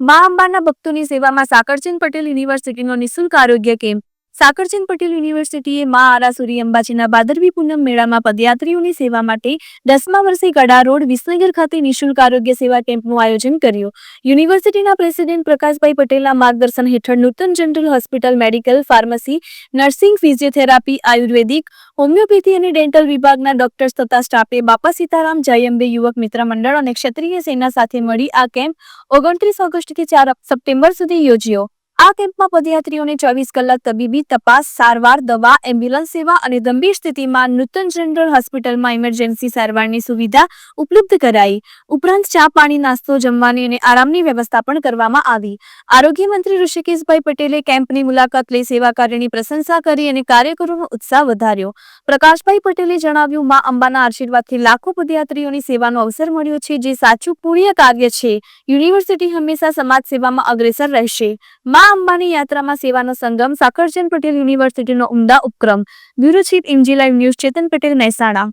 મા અંબાના ભક્તોની સેવામાં સાકરચંદ પટેલ યુનિવર્સિટીનો નિઃશુલ્ક આરોગ્ય કેમ્પ સાકરચંદ પટેલ યુનિવર્સિટીએ મા આરાસુરી અંબાજીના ભાદરવી પૂનમ મેળામાં પદયાત્રીઓની સેવા માટે દસમા વર્ષે ગડા રોડ વિસનગર ખાતે નિઃશુલ્ક આરોગ્ય સેવા કેમ્પનું આયોજન કર્યું. યુનિવર્સિટીના પ્રેસિડેન્ટ પ્રકાશભાઈ પટેલના માર્ગદર્શન હેઠળ Nutan general hospital, medical, pharmacy, nursing, physiotherapy, ayurvedic, homeopathy અને ડેન્ટલ વિભાગના ડોક્ટર્સ તથા સ્ટાફે બાપા સીતારામ, જયંબે યુવક મિત્ર મંડળ અને ક્ષત્રિય સેના સાથે મળી આ કેમ્પ ઓગણત્રીસ ઓગસ્ટથી ચાર સપ્ટેમ્બર સુધી યોજ્યો. આ કેમ્પમાં પદયાત્રીઓને ચોવીસ કલાક તબીબી તપાસ, સારવાર, દવા, એમ્બ્યુલન્સ સેવા અને ગંભીર સ્થિતિમાં નૂતન જનરલ હોસ્પિટલમાં ઇમરજન્સી સારવારની સુવિધા ઉપલબ્ધ કરાઈ. ઉપરાંત ચા, પાણી, નાસ્તો, જમવાની અને આરામની વ્યવસ્થા પણ કરવામાં આવી. આરોગ્ય મંત્રી ઋષિકેશભાઈ પટેલે કેમ્પની મુલાકાત લઈ સેવા કાર્યની પ્રશંસા કરી અને કાર્યકરોનો ઉત્સાહ વધાર્યો. પ્રકાશભાઈ પટેલે જણાવ્યું, માં અંબાના આશીર્વાદથી લાખો પદયાત્રીઓની સેવાનો અવસર મળ્યો છે, જે સાચું પુણ્ય કાર્ય છે. યુનિવર્સિટી હંમેશા સમાજ સેવામાં અગ્રેસર રહેશે. માં અંબાની યાત્રામાં સેવાનો સંગમ સાકરચંદ પટેલ યુનિવર્સિટીનો ઉમદા ઉપક્રમ. બ્યુરો ચીફ ઇન્જી લાઈવ ન્યૂઝ ચેતન પટેલ મહેસાણા.